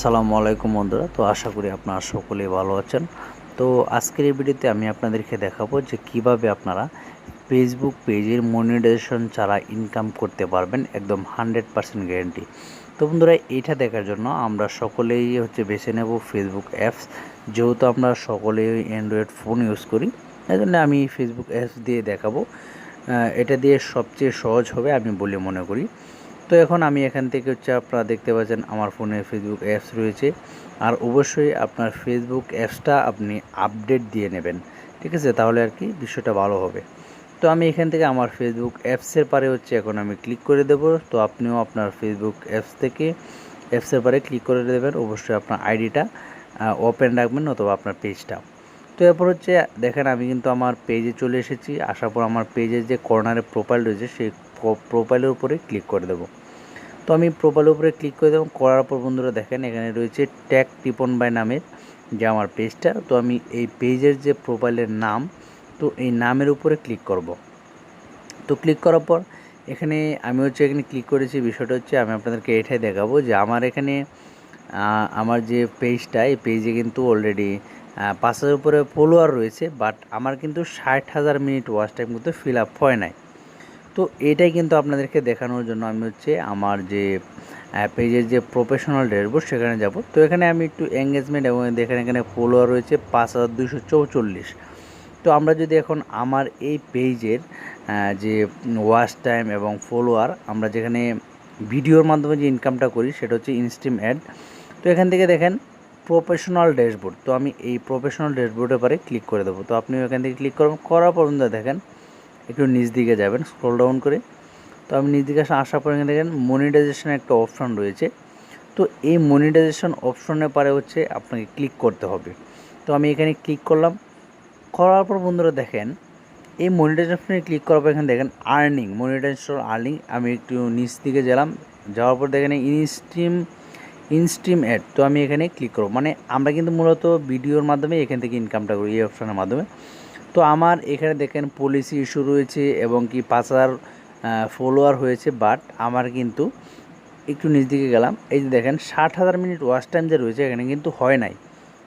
আসসালামু আলাইকুম বন্ধুরা। তো আশা করি আপনারা সকলেই ভালো আছেন। তো আজকের এই ভিডিওতে আমি আপনাদেরকে দেখাবো যে কীভাবে আপনারা ফেসবুক পেজের মনিটাইজেশন ছাড়া ইনকাম করতে পারবেন, একদম হান্ড্রেড পার্সেন্ট গ্যারেন্টি তো বন্ধুরা, এইটা দেখার জন্য আমরা সকলেই হচ্ছে বেছে নেব ফেসবুক অ্যাপস যেহেতু আমরা সকলেই অ্যান্ড্রয়েড ফোন ইউজ করি এই জন্য আমি ফেসবুক অ্যাপস দিয়ে দেখাবো। এটা দিয়ে সবচেয়ে সহজ হবে আমি বলে মনে করি। তো এখন আমি এখান থেকে হচ্ছে আপনারা দেখতে পাচ্ছেন আমার ফোনে ফেসবুক অ্যাপস রয়েছে। আর অবশ্যই আপনার ফেসবুক অ্যাপসটা আপনি আপডেট দিয়ে নেবেন। ঠিক আছে? তাহলে আর কি বিষয়টা ভালো হবে। তো আমি এখান থেকে আমার ফেসবুক অ্যাপসের পারে হচ্ছে এখন আমি ক্লিক করে দেব। তো আপনিও আপনার ফেসবুক অ্যাপস থেকে অ্যাপসের পারে ক্লিক করে দেবেন। অবশ্যই আপনার আইডিটা ওপেন রাখবেন অথবা আপনার পেজটা তো এরপর হচ্ছে দেখেন আমি কিন্তু আমার পেজে চলে এসেছি। আসার পর আমার পেজের যে কর্নারে প্রোফাইল রয়েছে, সেই প্রোফাইলের উপরে ক্লিক করে দেবো। তো আমি প্রোফাইলের উপরে ক্লিক করে দেবো। করার পর বন্ধুরা দেখেন, এখানে রয়েছে ট্যাগ টিপন বাই নামের যে আমার পেজটা তো আমি এই পেজের যে প্রোফাইলের নাম, তো এই নামের উপরে ক্লিক করব। তো ক্লিক করার পর এখানে আমি হচ্ছে এখানে ক্লিক করেছি। বিষয়টা হচ্ছে আমি আপনাদেরকে এটাই দেখাবো যে আমার এখানে আমার যে পেজটা এই পেজে কিন্তু অলরেডি পাঁচ হাজার উপরে ফলোয়ার রয়েছে বাট আমার কিন্তু ষাট হাজার মিনিট ওয়াচ টাইম কিন্তু ফিল আপ হয় নাই। তো এটাই কিন্তু আপনাদেরকে দেখানোর জন্য আমি হচ্ছে আমার যে পেজের যে প্রফেশনাল ড্যাশবোর্ড সেখানে যাব। তো এখানে আমি একটু এঙ্গেজমেন্ট এবং দেখেন এখানে ফলোয়ার রয়েছে পাঁচ হাজার দুশো চৌচল্লিশ। তো আমরা যদি এখন আমার এই পেজের যে ওয়াচ টাইম এবং ফলোয়ার আমরা যেখানে ভিডিওর মাধ্যমে যে ইনকামটা করি সেটা হচ্ছে ইনস্টিম অ্যাড তো এখান থেকে দেখেন প্রফেশনাল ড্যাশবোর্ড তো আমি এই প্রফেশনাল ড্যাশবোর্ডের পরে ক্লিক করে দেবো। তো আপনিও এখান থেকে ক্লিক করবেন, করার পর বন্ধুরা দেখেন একটু নিচ দিকে যাবেন স্ক্রল ডাউন করে। তো আমি নিচ দিকে আসা- আসার পর এখানে দেখেন মনিটাইজেশন একটা অপশন রয়েছে। তো এই মনিটাইজেশন অপশনের পরে হচ্ছে আপনাকে ক্লিক করতে হবে। তো আমি এখানে ক্লিক করলাম। করার পর বন্ধুরা দেখেন, এই মনিটাইজেশনে ক্লিক করার পর এখানে দেখেন আর্নিং মনিটাইজেশন আর্নিং আমি একটু নিচ দিকে গেলাম। যাওয়ার পর দেখেন ইনস্ট্রিম ইনস্ট্রিম অ্যাড তো আমি এখানে ক্লিক করব। মানে আমরা কিন্তু মূলত ভিডিওর মাধ্যমে এখান থেকে ইনকামটা করি, এই অপশনের মাধ্যমে। তো আমার এখানে দেখেন পলিসি ইস্যু রয়েছে এবং কি পাঁচ হাজার ফলোয়ার হয়েছে বাট আমার কিন্তু একটু নিচ দিকে গেলাম। এই যে দেখেন, ষাট হাজার মিনিট ওয়াচ টাইম যে রয়েছে, এখানে কিন্তু হয় নাই।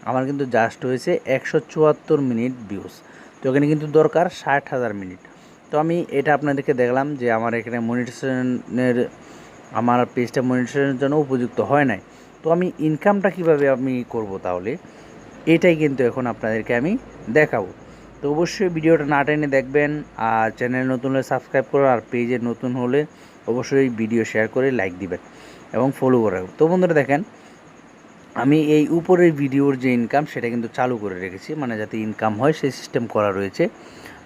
আমার কিন্তু জাস্ট হয়েছে একশো চুয়াত্তর মিনিট ভিউজ তো এখানে কিন্তু দরকার ষাট হাজার মিনিট তো আমি এটা আপনাদেরকে দেখলাম যে আমার এখানে মনিটেশনের আমার পেজটা মনিটেশনের জন্য উপযুক্ত হয় নাই। তো আমি ইনকামটা কীভাবে আমি করব তাহলে? এটাই কিন্তু এখন আপনাদেরকে আমি দেখাবো। তো অবশ্যই ভিডিওটা না টেনে দেখবেন আর চ্যানেল নতুন হলে সাবস্ক্রাইব করুন আর পেজে নতুন হলে অবশ্যই ভিডিও শেয়ার করে লাইক দিবেন এবং ফলো করে তো বন্ধুরা দেখেন, আমি এই উপরের ভিডিওর যে ইনকাম সেটা কিন্তু চালু করে রেখেছি মানে যাতে ইনকাম হয় সেই সিস্টেম করা রয়েছে।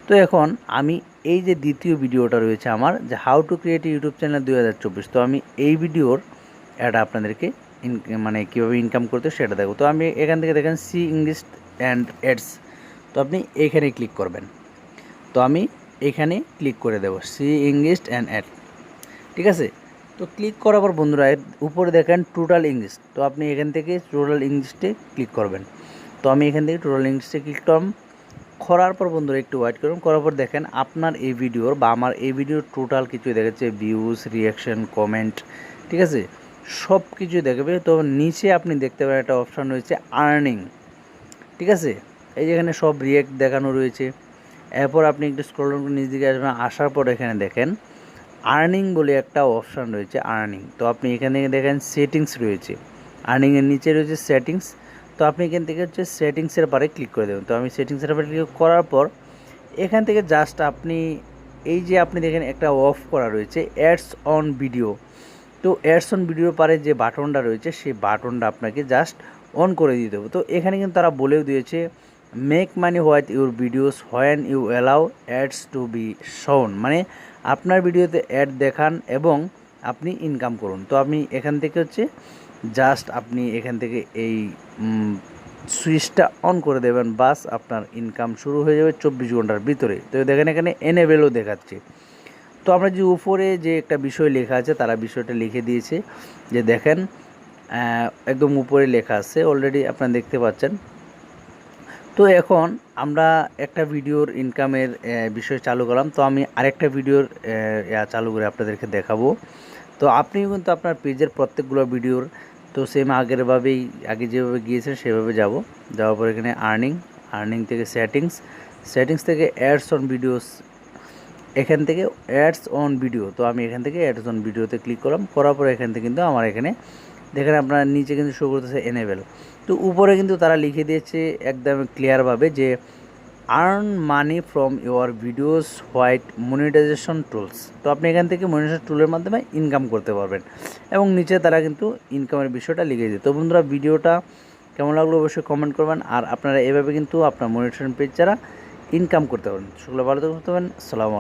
তো এখন আমি এই যে দ্বিতীয় ভিডিওটা রয়েছে আমার, যে how to create YouTube channel দুই হাজার চব্বিশ, তো আমি এই ভিডিওর এটা আপনাদেরকে মানে কীভাবে ইনকাম করতে সেটা দেখো তো আমি এখান থেকে দেখেন সি ইংলিশ অ্যান্ড অ্যাডস তো আপনি এইখানে ক্লিক করবেন। তো আমি এখানে ক্লিক করে দেবো। সি ইংলিশ অ্যান্ড অ্যাড ঠিক আছে? তো ক্লিক করার পর বন্ধুরা উপরে দেখেন টোটাল ইংলিশ তো আপনি এখান থেকে টোটাল ইংলিশটে ক্লিক করবেন। তো আমি এখান থেকে টোটাল ইংলিশে ক্লিক করলাম। করার পর বন্ধুরা, একটু ওয়েট করুন। করার পর দেখেন আপনার এই ভিডিওর বা আমার এই ভিডিওর টোটাল কিছু দেখাচ্ছে। ভিউজ রিয়াকশন কমেন্ট ঠিক আছে? সব কিছু দেখবে। তো নিচে আপনি দেখতে পারেন একটা অপশান রয়েছে আর্নিং ঠিক আছে? এই যেখানে সব রিয়েক্ট দেখানো রয়েছে। এরপর আপনি একটু স্ক্রল করে নিচ দিকে আসবেন, আসার পর এখানে দেখেন আর্নিং বলে একটা অপশান রয়েছে আর্নিং তো আপনি এখান দেখেন সেটিংস রয়েছে। আর্নিংয়ের নিচে রয়েছে সেটিংস তো আপনি এখান থেকে হচ্ছে সেটিংসের পারে ক্লিক করে দেবেন। তো আমি সেটিংসের পারে ক্লিক করার পর, এখান থেকে জাস্ট আপনি, এই যে আপনি দেখেন একটা অফ করা রয়েছে অ্যাডস অন ভিডিও তো অ্যাডস অন ভিডিওর পারে যে বাটনটা রয়েছে, সেই বাটনটা আপনাকে জাস্ট অন করে দিতে হবে। তো এখানে কিন্তু তারা বলেও দিয়েছে make money while your videos when you allow ads to be shown মানে আপনার ভিডিওতে অ্যাড দেখান এবং আপনি ইনকাম করুন। তো আপনি এখান থেকে হচ্ছে জাস্ট আপনি এখান থেকে এই সুইচটা অন করে দেবেন। বাস আপনার ইনকাম শুরু হয়ে যাবে চব্বিশ ঘণ্টার ভিতরে। তো দেখেন এখানে এনেবেলও দেখাচ্ছে। তো আমরা যে উপরে যে একটা বিষয় লেখা আছে, তারা বিষয়টা লিখে দিয়েছে যে দেখেন একদম উপরে লেখা আছে। অলরেডি আপনারা দেখতে পাচ্ছেন। তো এখন আমরা একটা ভিডিওর ইনকামের বিষয় চালু করলাম। তো আমি আরেকটা ভিডিওর চালু করে আপনাদেরকে দেখাবো। তো আপনিও কিন্তু আপনার পেজের প্রত্যেকগুলো ভিডিওর, তো সেম আগেরভাবেই আগে যেভাবে গিয়েছেন সেভাবে যাব। যাওয়ার পর এখানে আর্নিং আর্নিং থেকে সেটিংস সেটিংস থেকে অ্যাডস অন ভিডিওস এখান থেকে অ্যাডস অন ভিডিও তো আমি এখান থেকে অ্যাডস অন ভিডিওতে ক্লিক করলাম। করার পরে এখান থেকে কিন্তু আমার এখানে দেখেন আপনার নিচে কিন্তু শো করতেছে এনেবেল তো উপরে কিন্তু তারা লিখে দিয়েছে একদম ক্লিয়ারভাবে যে earn money from your videos while monetization tools তো আপনি এখান থেকে মনিটাইজেশন টুলের মাধ্যমে ইনকাম করতে পারবেন। এবং নিচে তারা কিন্তু ইনকামের বিষয়টা লিখে দিই তো বন্ধুরা, ভিডিওটা কেমন লাগল অবশ্যই কমেন্ট করবেন। আর আপনারা এভাবে কিন্তু আপনার মনিটাইজেশন পেজ ছাড়া ইনকাম করতে পারেন সকলে ভালো থাকবেন আসসালামু